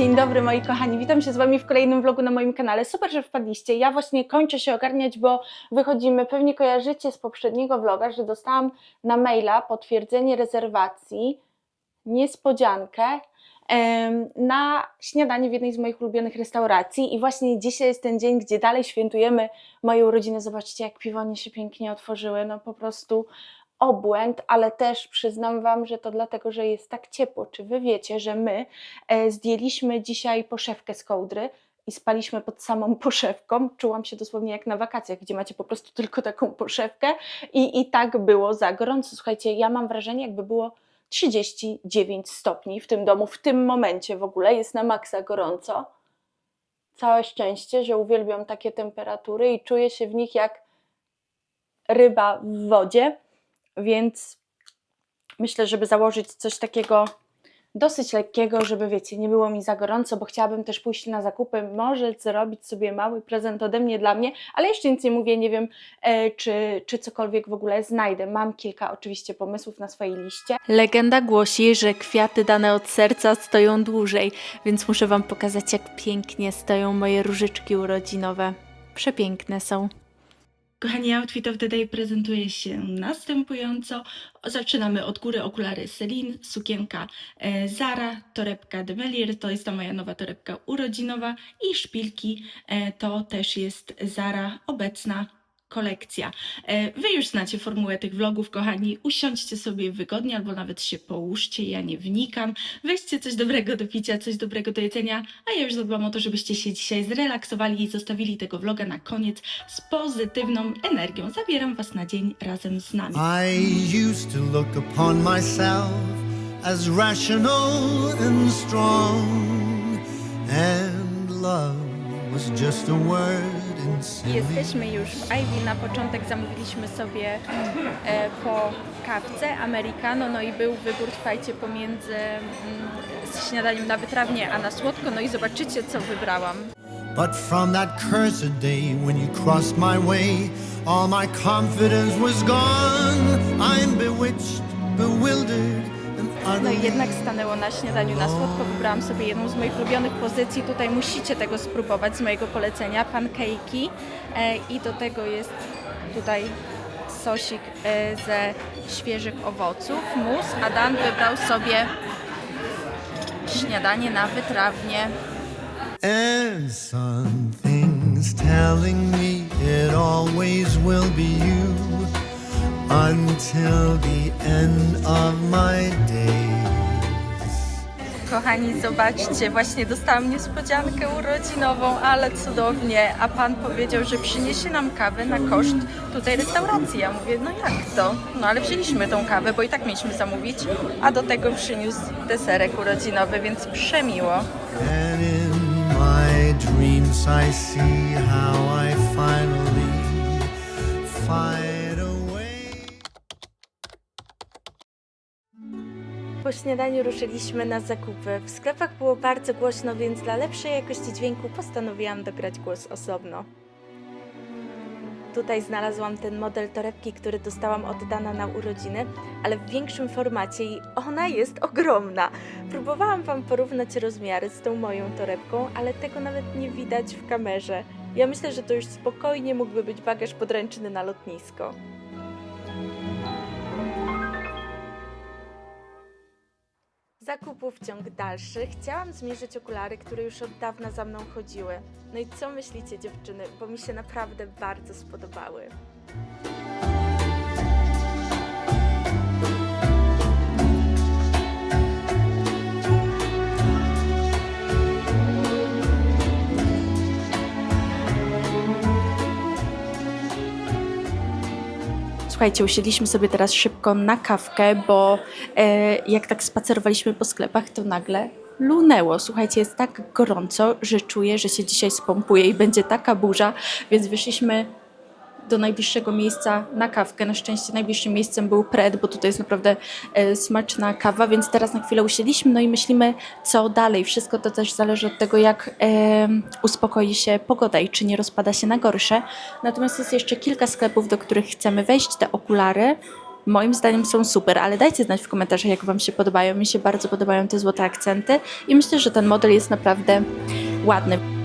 Dzień dobry moi kochani, witam się z Wami w kolejnym vlogu na moim kanale. Super, że wpadliście. Ja właśnie kończę się ogarniać, bo wychodzimy. Pewnie kojarzycie z poprzedniego vloga, że dostałam na maila potwierdzenie rezerwacji, niespodziankę na śniadanie w jednej z moich ulubionych restauracji i właśnie dzisiaj jest ten dzień, gdzie dalej świętujemy moje urodziny. Zobaczcie, jak piwonie się pięknie otworzyły. No po prostu obłęd, ale też przyznam Wam, że to dlatego, że jest tak ciepło. Czy Wy wiecie, że my e, zdjęliśmy dzisiaj poszewkę z kołdry i spaliśmy pod samą poszewką? Czułam się dosłownie jak na wakacjach, gdzie macie po prostu tylko taką poszewkę i, i tak było za gorąco. Słuchajcie, ja mam wrażenie, jakby było 39 stopni w tym domu, w tym momencie w ogóle jest na maksa gorąco. Całe szczęście, że uwielbiam takie temperatury i czuję się w nich jak ryba w wodzie, więc myślę, żeby założyć coś takiego dosyć lekkiego, żeby wiecie, nie było mi za gorąco, bo chciałabym też pójść na zakupy, może zrobić sobie mały prezent ode mnie dla mnie, ale jeszcze nic nie mówię, nie wiem, e, czy, czy cokolwiek w ogóle znajdę. Mam kilka oczywiście pomysłów na swojej liście. Legenda głosi, że kwiaty dane od serca stoją dłużej, więc muszę Wam pokazać, jak pięknie stoją moje różyczki urodzinowe. Przepiękne są. Kochani, outfit of the day prezentuje się następująco. Zaczynamy od góry okulary Celine, sukienka e, Zara, torebka de Melier, to jest ta moja nowa torebka urodzinowa i szpilki, e, to też jest Zara obecna kolekcja. E, Wy już znacie formułę tych vlogów, kochani. Usiądźcie sobie wygodnie albo nawet się połóżcie, ja nie wnikam. Weźcie coś dobrego do picia, coś dobrego do jedzenia, a ja już zadbam o to, żebyście się dzisiaj zrelaksowali i zostawili tego vloga na koniec z pozytywną energią. Zabieram Was na dzień razem z nami. I used to look upon myself as rational and strong, and love was just a word Jesteśmy już w Ivy. Na początek zamówiliśmy sobie e, po kawce americano, no i był wybór, słuchajcie, pomiędzy mm, śniadaniem na wytrawnie, a na słodko. No i zobaczycie, co wybrałam. But from that cursed day when you crossed my way, all my confidence was gone. I'm bewitched, bewildered, No i jednak stanęło na śniadaniu na słodko. Wybrałam sobie jedną z moich ulubionych pozycji. Tutaj musicie tego spróbować z mojego polecenia. Pancake'i e, i do tego jest tutaj sosik e, ze świeżych owoców, mus, a Dan wybrał sobie śniadanie na wytrawnie. And something's telling me it always will be you until the end of my days. Kochani, zobaczcie, właśnie dostałam niespodziankę urodzinową, ale cudownie. A pan powiedział, że przyniesie nam kawę na koszt tutaj restauracji. Ja mówię, no jak to? No ale wzięliśmy tą kawę, bo i tak mieliśmy zamówić, a do tego przyniósł deserek urodzinowy, więc przemiło. And in my dreams I see how I finally find Po śniadaniu ruszyliśmy na zakupy. W sklepach było bardzo głośno, więc dla lepszej jakości dźwięku postanowiłam dograć głos osobno. Tutaj znalazłam ten model torebki, który dostałam od Dana na urodziny, ale w większym formacie i ona jest ogromna. Próbowałam Wam porównać rozmiary z tą moją torebką, ale tego nawet nie widać w kamerze. Ja myślę, że to już spokojnie mógłby być bagaż podręczny na lotnisko. Zakupów ciąg dalszy. Chciałam zmierzyć okulary, które już od dawna za mną chodziły. No i co myślicie dziewczyny, bo mi się naprawdę bardzo spodobały. Słuchajcie, usiedliśmy sobie teraz szybko na kawkę, bo e, jak tak spacerowaliśmy po sklepach, to nagle lunęło. Słuchajcie, jest tak gorąco, że czuję, że się dzisiaj spompuje i będzie taka burza, więc wyszliśmy do najbliższego miejsca na kawkę. Na szczęście najbliższym miejscem był Pred, bo tutaj jest naprawdę e, smaczna kawa, więc teraz na chwilę usiedliśmy, no i myślimy, co dalej. Wszystko to też zależy od tego, jak e, uspokoi się pogoda i czy nie rozpada się na gorsze. Natomiast jest jeszcze kilka sklepów, do których chcemy wejść. Te okulary Moim zdaniem są super, ale dajcie znać w komentarzach, jak Wam się podobają. Mi się bardzo podobają te złote akcenty i myślę, że ten model jest naprawdę ładny.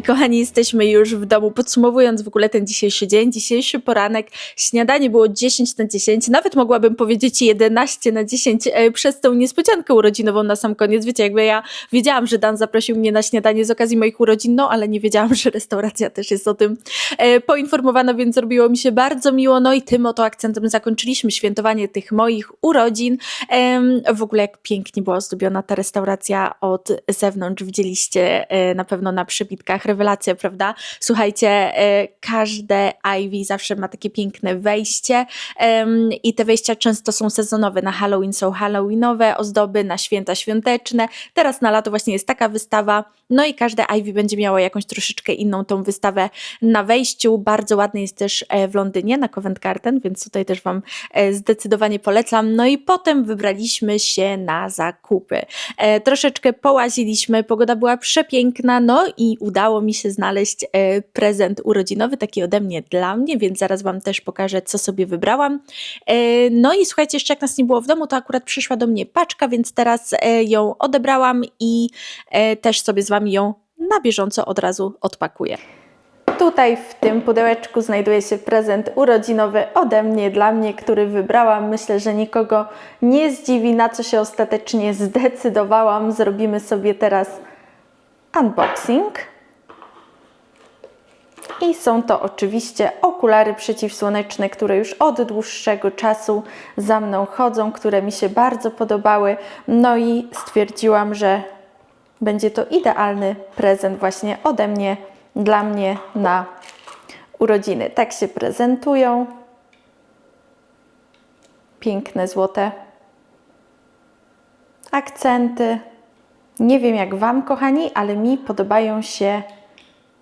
I kochani, jesteśmy już w domu. Podsumowując w ogóle ten dzisiejszy dzień, dzisiejszy poranek, śniadanie było 10 na 10, nawet mogłabym powiedzieć 11 na 10 e, przez tą niespodziankę urodzinową na sam koniec. Wiecie, jakby ja wiedziałam, że Dan zaprosił mnie na śniadanie z okazji moich urodzin, no ale nie wiedziałam, że restauracja też jest o tym e, poinformowana, więc zrobiło mi się bardzo miło. No i tym oto akcentem zakończyliśmy świętowanie tych moich urodzin. W ogóle jak pięknie była ozdobiona ta restauracja od zewnątrz, widzieliście e, na pewno na przybitkach, rewelacja, prawda? Słuchajcie, e, każde Ivy zawsze ma takie piękne wejście i te wejścia często są sezonowe. Na Halloween są halloweenowe ozdoby, na święta świąteczne. Teraz na lato właśnie jest taka wystawa, no i każde Ivy będzie miało jakąś troszeczkę inną tą wystawę na wejściu. Bardzo ładny jest też e, w Londynie na Covent Garden, więc tutaj też Wam e, zdecydowanie polecam. No i potem wybraliśmy się na zakupy. Troszeczkę połaziliśmy, pogoda była przepiękna, no i udało mi się znaleźć e, prezent urodzinowy, taki ode mnie dla mnie, więc zaraz Wam też pokażę, co sobie wybrałam. E, no i słuchajcie, jeszcze jak nas nie było w domu, to akurat przyszła do mnie paczka, więc teraz e, ją odebrałam i też sobie z Wami ją na bieżąco od razu odpakuję. Tutaj w tym pudełeczku znajduje się prezent urodzinowy ode mnie, dla mnie, który wybrałam. Myślę, że nikogo nie zdziwi, na co się ostatecznie zdecydowałam. Zrobimy sobie teraz unboxing. I są to oczywiście okulary przeciwsłoneczne, które już od dłuższego czasu za mną chodzą, które mi się bardzo podobały. No i stwierdziłam, że będzie to idealny prezent właśnie ode mnie, dla mnie na urodziny. Tak się prezentują. Piękne złote akcenty. Nie wiem jak Wam, kochani, ale mi podobają się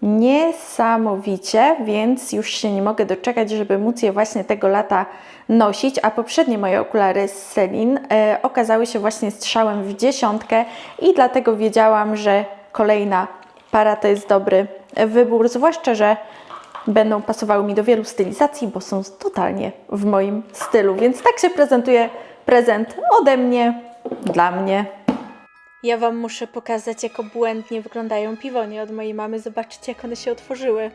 niesamowicie, więc już się nie mogę doczekać, żeby móc je właśnie tego lata nosić. A poprzednie moje okulary z Celine okazały się właśnie strzałem w dziesiątkę i dlatego wiedziałam, że kolejna para to jest dobry wybór, zwłaszcza, że będą pasowały mi do wielu stylizacji, bo są totalnie w moim stylu. Więc tak się prezentuje prezent ode mnie, dla mnie. Ja Wam muszę pokazać, jak obłędnie wyglądają piwonie od mojej mamy. Zobaczcie, jak one się otworzyły.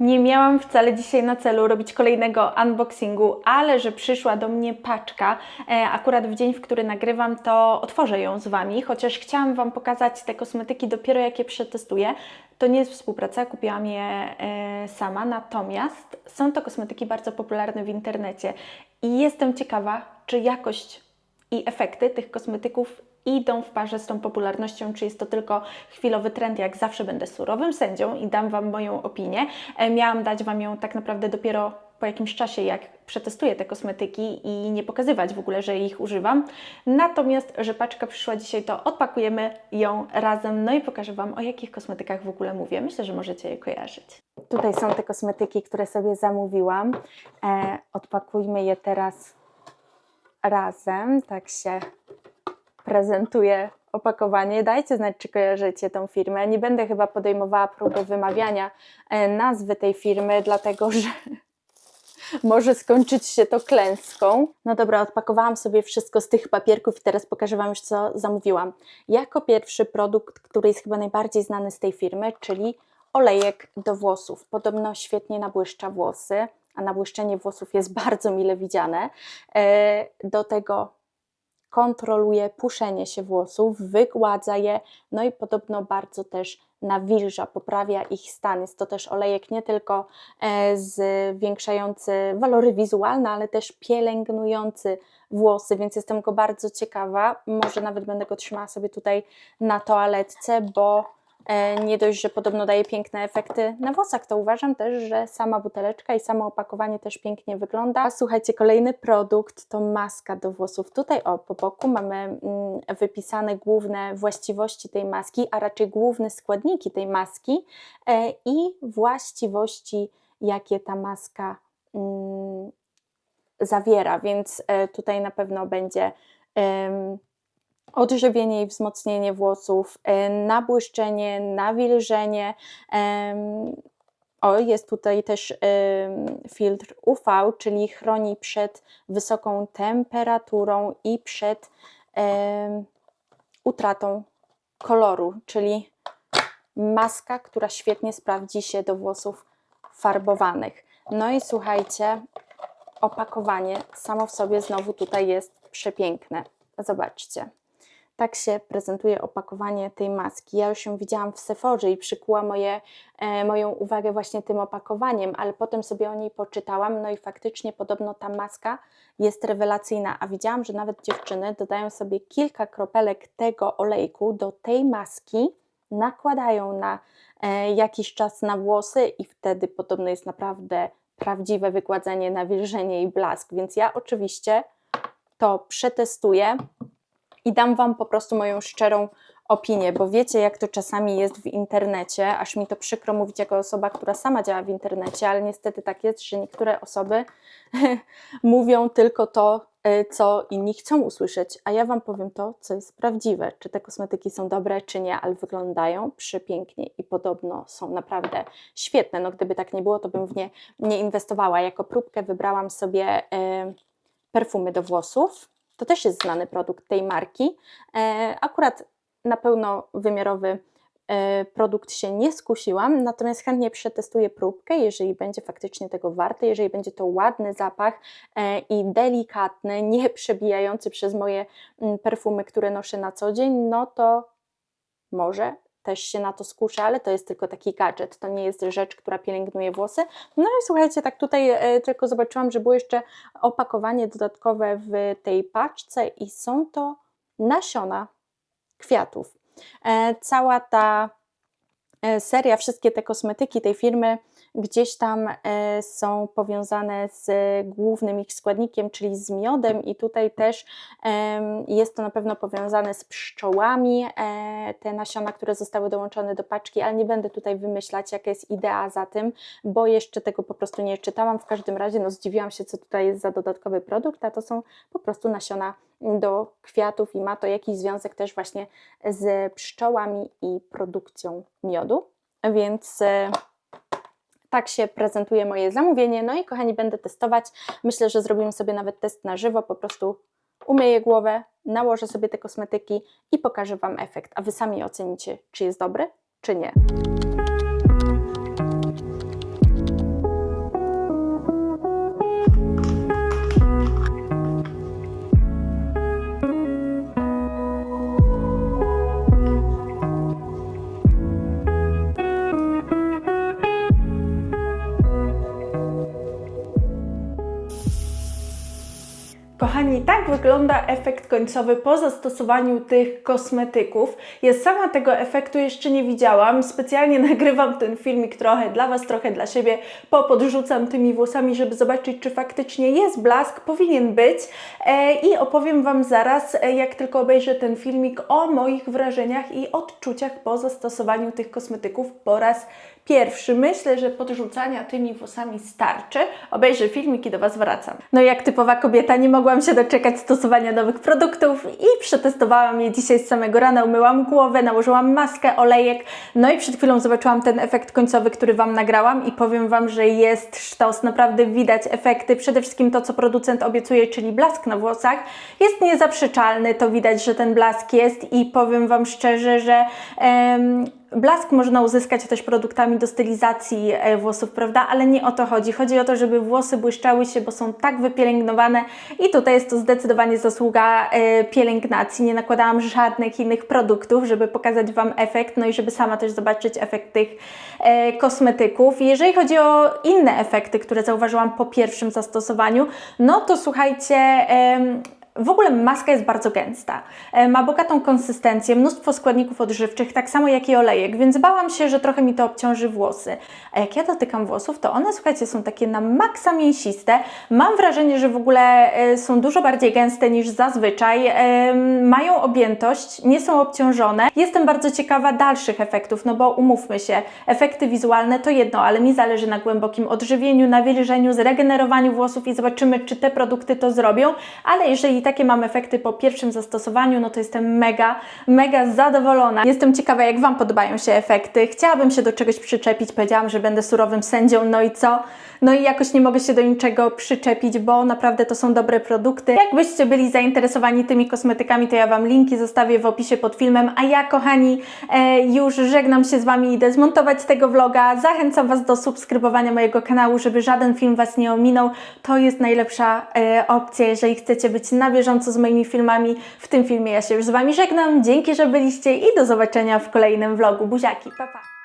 Nie miałam wcale dzisiaj na celu robić kolejnego unboxingu, ale że przyszła do mnie paczka, e, akurat w dzień, w który nagrywam, to otworzę ją z Wami, chociaż chciałam Wam pokazać te kosmetyki dopiero jak je przetestuję. To nie jest współpraca, kupiłam je e, sama, natomiast są to kosmetyki bardzo popularne w internecie i jestem ciekawa, czy jakość i efekty tych kosmetyków idą w parze z tą popularnością, czy jest to tylko chwilowy trend, jak zawsze będę surowym sędzią i dam Wam moją opinię. E, Miałam dać Wam ją tak naprawdę dopiero po jakimś czasie, jak przetestuję te kosmetyki i nie pokazywać w ogóle, że ich używam. Natomiast, że paczka przyszła dzisiaj, to odpakujemy ją razem, no i pokażę Wam, o jakich kosmetykach w ogóle mówię. Myślę, że możecie je kojarzyć. Tutaj są te kosmetyki, które sobie zamówiłam. E, odpakujmy je teraz razem, tak się prezentuje opakowanie. Dajcie znać, czy kojarzycie tą firmę. Nie będę chyba podejmowała próby wymawiania e, nazwy tej firmy, dlatego że może skończyć się to klęską. No dobra, odpakowałam sobie wszystko z tych papierków i teraz pokażę Wam już, co zamówiłam. Jako pierwszy produkt, który jest chyba najbardziej znany z tej firmy, czyli olejek do włosów. Podobno świetnie nabłyszcza włosy, a nabłyszczenie włosów jest bardzo mile widziane. E, Do tego kontroluje puszenie się włosów, wygładza je, no i podobno bardzo też nawilża, poprawia ich stan. Jest to też olejek nie tylko e, zwiększający walory wizualne, ale też pielęgnujący włosy, więc jestem go bardzo ciekawa. Może nawet będę go trzymała sobie tutaj na toaletce, bo Nie dość, że podobno daje piękne efekty na włosach, to uważam też, że sama buteleczka i samo opakowanie też pięknie wygląda. A słuchajcie, kolejny produkt to maska do włosów. Tutaj o, po boku mamy mm, wypisane główne właściwości tej maski, a raczej główne składniki tej maski e, i właściwości, jakie ta maska mm, zawiera, więc e, tutaj na pewno będzie odżywienie i wzmocnienie włosów, e, nabłyszczenie, nawilżenie. O, jest tutaj też filtr UV, czyli chroni przed wysoką temperaturą i przed utratą koloru, czyli maska, która świetnie sprawdzi się do włosów farbowanych. No i słuchajcie, opakowanie samo w sobie znowu tutaj jest przepiękne. Zobaczcie. Tak się prezentuje opakowanie tej maski. Ja już ją widziałam w Sephorze i przykuła moje, e, moją uwagę właśnie tym opakowaniem, ale potem sobie o niej poczytałam, no i faktycznie podobno ta maska jest rewelacyjna, a widziałam, że nawet dziewczyny dodają sobie kilka kropelek tego olejku do tej maski, nakładają na e, jakiś czas na włosy i wtedy podobno jest naprawdę prawdziwe wygładzenie, nawilżenie i blask, więc ja oczywiście to przetestuję i dam Wam po prostu moją szczerą opinię, bo wiecie, jak to czasami jest w internecie, aż mi to przykro mówić jako osoba, która sama działa w internecie, ale niestety tak jest, że niektóre osoby mówią tylko to, y, co inni chcą usłyszeć, a ja Wam powiem to, co jest prawdziwe. Czy te kosmetyki są dobre, czy nie, ale wyglądają przepięknie i podobno są naprawdę świetne. No gdyby tak nie było, to bym w nie nie inwestowała. Jako próbkę wybrałam sobie y, perfumy do włosów. To też jest znany produkt tej marki. E, Akurat na pełnowymiarowy e, produkt się nie skusiłam, natomiast chętnie przetestuję próbkę, jeżeli będzie faktycznie tego warte, jeżeli będzie to ładny zapach e, i delikatny, nie przebijający przez moje mm, perfumy, które noszę na co dzień, no to może też się na to skuszę, ale to jest tylko taki gadżet, to nie jest rzecz, która pielęgnuje włosy. No i słuchajcie, tak tutaj e, tylko zobaczyłam, że było jeszcze opakowanie dodatkowe w tej paczce i są to nasiona kwiatów. E, Cała ta e, seria, wszystkie te kosmetyki tej firmy gdzieś tam e, są powiązane z głównym ich składnikiem, czyli z miodem i tutaj też jest to na pewno powiązane z pszczołami, e, te nasiona, które zostały dołączone do paczki, ale nie będę tutaj wymyślać, jaka jest idea za tym, bo jeszcze tego po prostu nie czytałam. W każdym razie no, zdziwiłam się, co tutaj jest za dodatkowy produkt, a to są po prostu nasiona do kwiatów i ma to jakiś związek też właśnie z pszczołami i produkcją miodu, więc e, tak się prezentuje moje zamówienie. No i kochani, będę testować. Myślę, że zrobimy sobie nawet test na żywo. Po prostu umyję głowę, nałożę sobie te kosmetyki i pokażę Wam efekt. A Wy sami ocenicie, czy jest dobry, czy nie. Kochani, tak wygląda efekt końcowy po zastosowaniu tych kosmetyków. Ja sama tego efektu jeszcze nie widziałam. Specjalnie nagrywam ten filmik trochę dla Was, trochę dla siebie. Popodrzucam tymi włosami, żeby zobaczyć, czy faktycznie jest blask. Powinien być. E, I opowiem Wam zaraz, e, jak tylko obejrzę ten filmik, o moich wrażeniach i odczuciach po zastosowaniu tych kosmetyków po raz pierwszy. Myślę, że podrzucania tymi włosami starczy. Obejrzę filmik i do Was wracam. No jak typowa kobieta, nie mogłam się doczekać stosowania nowych produktów i przetestowałam je dzisiaj z samego rana. Umyłam głowę, nałożyłam maskę, olejek. No i przed chwilą zobaczyłam ten efekt końcowy, który Wam nagrałam i powiem Wam, że jest sztos. Naprawdę widać efekty. Przede wszystkim to, co producent obiecuje, czyli blask na włosach, jest niezaprzeczalny. To widać, że ten blask jest i powiem Wam szczerze, że... em, Blask można uzyskać też produktami do stylizacji e, włosów, prawda? Ale nie o to chodzi. Chodzi o to, żeby włosy błyszczały się, bo są tak wypielęgnowane i tutaj jest to zdecydowanie zasługa e, pielęgnacji. Nie nakładałam żadnych innych produktów, żeby pokazać Wam efekt, no i żeby sama też zobaczyć efekt tych e, kosmetyków. Jeżeli chodzi o inne efekty, które zauważyłam po pierwszym zastosowaniu, no to słuchajcie, w ogóle maska jest bardzo gęsta. E, Ma bogatą konsystencję, mnóstwo składników odżywczych, tak samo jak i olejek, więc bałam się, że trochę mi to obciąży włosy. A jak ja dotykam włosów, to one, słuchajcie, są takie na maksa mięsiste. Mam wrażenie, że w ogóle e, są dużo bardziej gęste niż zazwyczaj. E, Mają objętość, nie są obciążone. Jestem bardzo ciekawa dalszych efektów, no bo umówmy się, efekty wizualne to jedno, ale mi zależy na głębokim odżywieniu, nawilżeniu, zregenerowaniu włosów i zobaczymy, czy te produkty to zrobią. Ale jeżeli takie mam efekty po pierwszym zastosowaniu, no to jestem mega, mega zadowolona. Jestem ciekawa, jak Wam podobają się efekty. Chciałabym się do czegoś przyczepić, powiedziałam, że będę surowym sędzią, no i co? No i jakoś nie mogę się do niczego przyczepić, bo naprawdę to są dobre produkty. Jakbyście byli zainteresowani tymi kosmetykami, to ja Wam linki zostawię w opisie pod filmem, a ja kochani e, już żegnam się z Wami, idę zmontować tego vloga. Zachęcam Was do subskrybowania mojego kanału, żeby żaden film Was nie ominął. To jest najlepsza e, opcja, jeżeli chcecie być na bieżąco z moimi filmami. W tym filmie ja się już z Wami żegnam. Dzięki, że byliście i do zobaczenia w kolejnym vlogu. Buziaki, pa pa!